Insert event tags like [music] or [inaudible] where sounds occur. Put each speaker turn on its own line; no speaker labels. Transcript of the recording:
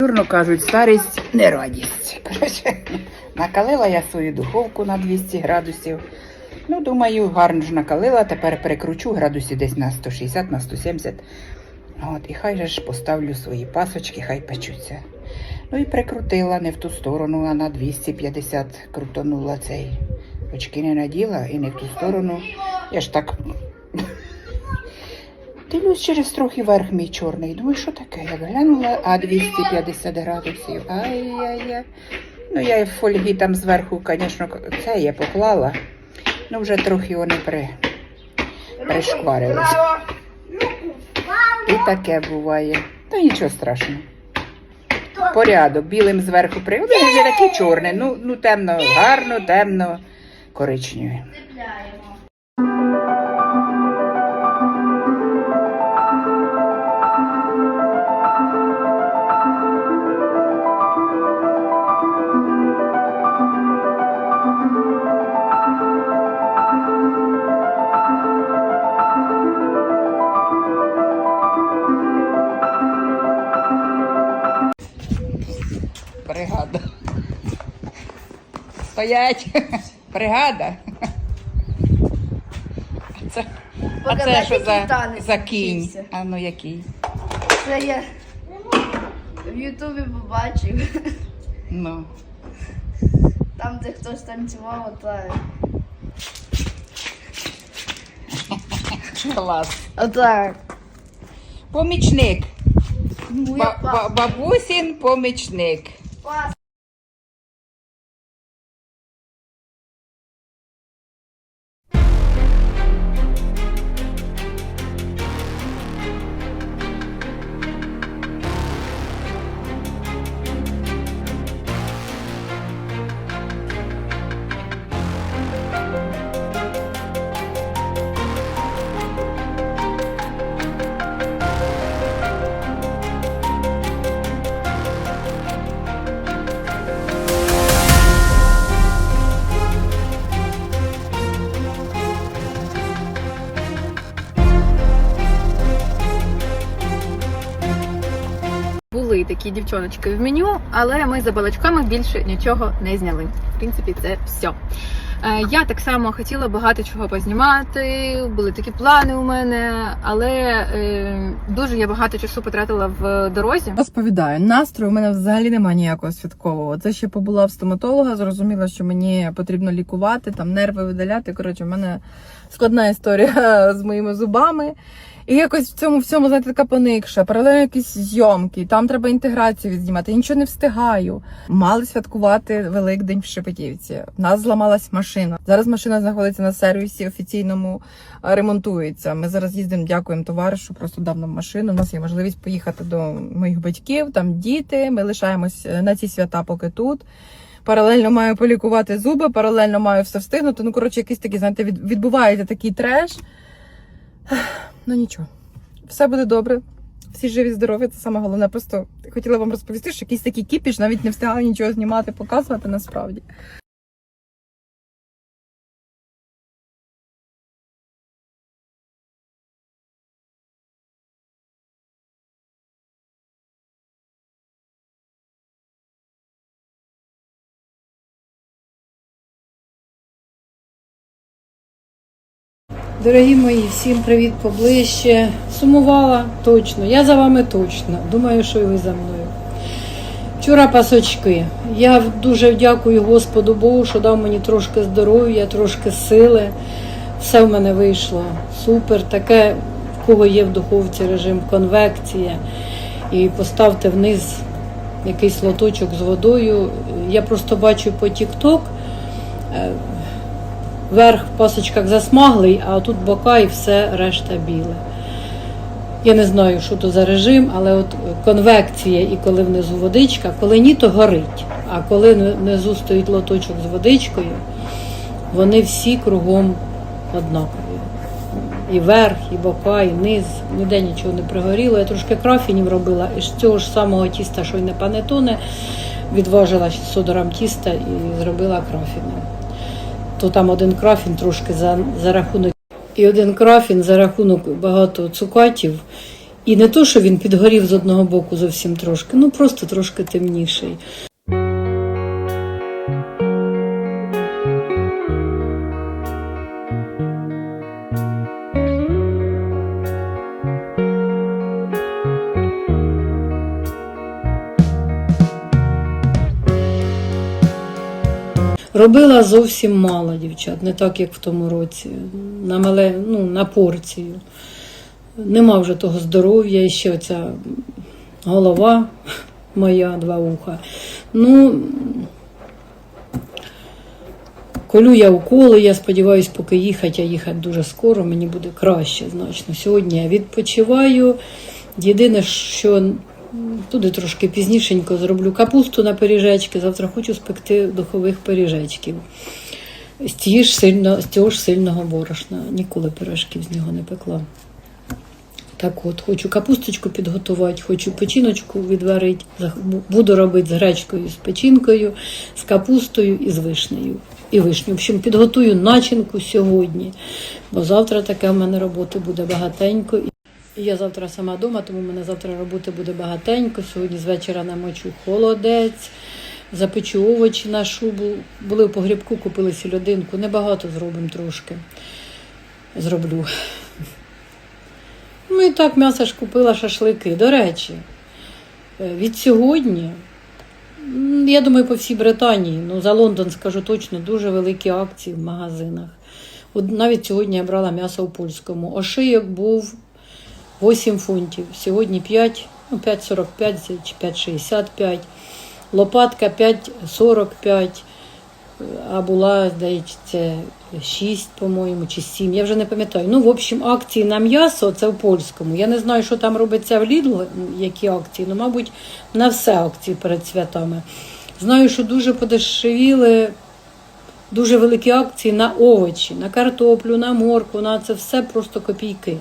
Дурно кажуть, старість не радість. Коротше, накалила я свою духовку на 200 градусів. Ну, думаю, гарно ж накалила, тепер перекручу градусів десь на 160, на 170. От, і хай же ж поставлю свої пасочки, хай печуться. Ну і прикрутила не в ту сторону, а на 250 крутонула цей. Очки не наділа і не в ту сторону. Я ж так Дивлюсь через трохи верх мій чорний. Думаю, що таке? Я глянула, а 250 градусів. Ай-яй-яй. Ну, я і в фольгі там зверху, звісно, це я поклала. Ну, вже трохи вони при... пришкварились. І таке буває. Та нічого страшного. Порядок, білим зверху при. Вони не такі чорні. Ну, ну темно, гарно, темно, коричневі. Бригада. Стоять. Бригада. А це, а це що за, за кінь? А ну який?
Це я в Ютубі побачив.
Ну.
Там, де хтось танцював, отак.
Клас.
Отак.
Помічник. Ба- ба- бабусін помічник.
Awesome. Такі дівчоночки в меню, але ми за балачками більше нічого не зняли. В принципі, це все. Я так само хотіла багато чого познімати, були такі плани у мене, але е, дуже я багато часу потратила в дорозі.
Розповідаю, настрою у мене взагалі немає ніякого святкового. Це ще побула в стоматолога, зрозуміла, що мені потрібно лікувати, там нерви видаляти. Коротше, у мене складна історія [laughs] з моїми зубами. І якось в цьому всьому, знаєте, така поникша, паралельно якісь зйомки, там треба інтеграцію відзнімати. Я нічого не встигаю. Мали святкувати Великдень в Шепетівці. У нас зламалась машина. Зараз машина знаходиться на сервісі офіційному, ремонтується. Ми зараз їздимо, дякуємо товаришу, просто дав нам машину. У нас є можливість поїхати до моїх батьків, там діти. Ми лишаємось е, на ці свята, поки тут. Паралельно маю полікувати зуби, паралельно маю все встигнути. Ну, коротше, якийсь такий, знаєте, відбувається такий треш. Ну нічого, все буде добре. Всі живі, здорові, це саме головне. Просто хотіла вам розповісти, що якийсь такий кіпіш, навіть не встигала нічого знімати, показувати насправді.
Дорогі мої, всім привіт поближче. Сумувала точно. Я за вами точно. Думаю, що і ви за мною. Вчора пасочки. Я дуже дякую Господу Богу, що дав мені трошки здоров'я, трошки сили. Все в мене вийшло. Супер. Таке, в кого є в духовці режим конвекція. І поставте вниз якийсь лоточок з водою. Я просто бачу по Тік-Ток. Верх в пасочках засмаглий, а тут бока і все решта біле. Я не знаю, що то за режим, але от конвекція і коли внизу водичка, коли ні, то горить. А коли внизу стоїть лоточок з водичкою, вони всі кругом однакові. І верх, і бока, і низ, ніде нічого не пригоріло. Я трошки крафінів робила і з цього ж самого тіста, що й не панетоне, відважила 600 грам тіста і зробила крафіни то там один крафін трошки за, за рахунок. І один крафін за рахунок багато цукатів І не то, що він підгорів з одного боку зовсім трошки, ну просто трошки темніший. Робила зовсім мало дівчат, не так, як в тому році. На мале, ну, на порцію. Нема вже того здоров'я, і ще оця голова моя, два уха. Ну, колю я уколи, я сподіваюся, поки їхати, а їхати дуже скоро, мені буде краще значно. Сьогодні я відпочиваю. Єдине, що туди трошки пізнішенько зроблю капусту на пиріжечки. Завтра хочу спекти духових пиріжечків. З, ж сильно, з цього ж сильного борошна. Ніколи пирожків з нього не пекла. Так от, хочу капусточку підготувати, хочу печіночку відварити. Буду робити з гречкою, з печінкою, з капустою і з вишнею. І вишню. В общем, підготую начинку сьогодні, бо завтра таке в мене роботи буде багатенько. Я завтра сама вдома, тому в мене завтра роботи буде багатенько. Сьогодні з вечора намочу холодець, запечу овочі на шубу. Були в погрібку, купили сільодинку. Небагато зробимо трошки. Зроблю. Ну і так м'ясо ж купила шашлики. До речі, е, від сьогодні, я думаю, по всій Британії, ну за Лондон скажу точно, дуже великі акції в магазинах. От навіть сьогодні я брала м'ясо у польському. Ошийок був 8 фунтів, сьогодні 5, ну 5,45 чи 5,65. Лопатка 5,45, а була, здається, 6, по-моєму, чи 7, я вже не пам'ятаю. Ну, в общем, акції на м'ясо це в польському. Я не знаю, що там робиться в Lidl, які акції, ну, мабуть, на все акції перед святами. Знаю, що дуже подешевіли, дуже великі акції на овочі, на картоплю, на морку, на це все просто копійки.